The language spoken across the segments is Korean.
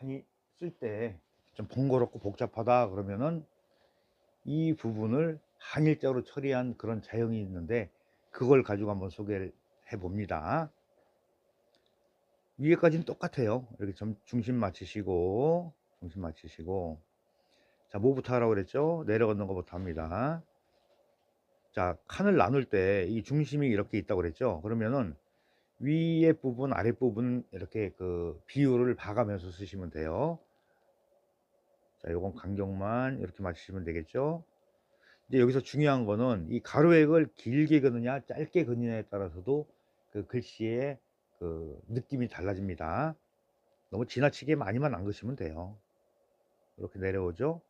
한이 쓸 때 좀 번거롭고 복잡하다 그러면은 이 부분을 한일자로 처리한 그런 자형이 있는데 그걸 가지고 한번 소개를 해 봅니다. 위에까지는 똑같아요. 이렇게 점, 중심 맞추시고 중심 맞추시고 자 뭐부터 하라고 그랬죠? 내려가는 것부터 합니다. 자 칸을 나눌 때 이 중심이 이렇게 있다고 그랬죠? 그러면은 위에 부분 아랫 부분 이렇게 그 비율을 봐가면서 쓰시면 돼요. 자 요건 간격만 이렇게 맞추시면 되겠죠? 이제 여기서 중요한 거는 이 가로액을 길게 그느냐 짧게 그느냐에 따라서도 그 글씨의 그 느낌이 달라집니다. 너무 지나치게 많이만 안 그시면 돼요. 이렇게 내려오죠.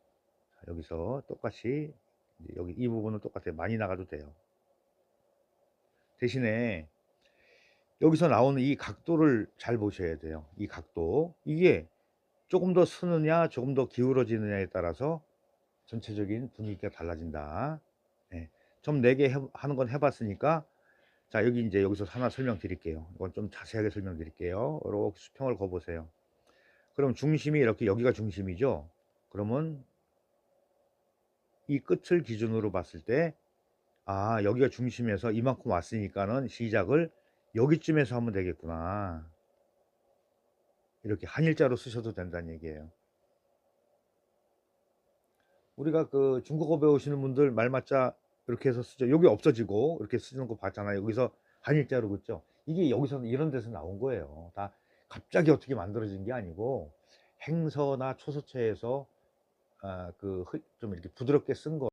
자, 여기서 똑같이 여기 이 부분은 똑같아요. 많이 나가도 돼요. 대신에 여기서 나오는 이 각도를 잘 보셔야 돼요. 이 각도 이게 조금 더 쓰느냐 조금 더 기울어지느냐에 따라서 전체적인 분위기가 달라진다. 예. 좀 4개 하는 건 해봤으니까 자 여기 이제 여기서 하나 설명드릴게요. 이건 좀 자세하게 설명드릴게요. 이렇게 수평을 거보세요. 그럼 중심이 이렇게 여기가 중심이죠. 그러면 이 끝을 기준으로 봤을 때 아 여기가 중심에서 이만큼 왔으니까는 시작을 여기쯤에서 하면 되겠구나. 이렇게 한일자로 쓰셔도 된다는 얘기예요. 우리가 그 중국어 배우시는 분들 말맞자 이렇게 해서 쓰죠. 여기 없어지고 이렇게 쓰는 거 봤잖아요. 여기서 한일자로 그죠. 이게 여기서 이런 데서 나온 거예요. 다 갑자기 어떻게 만들어진 게 아니고 행서나 초서체에서 아, 그좀 이렇게 부드럽게 쓴 거.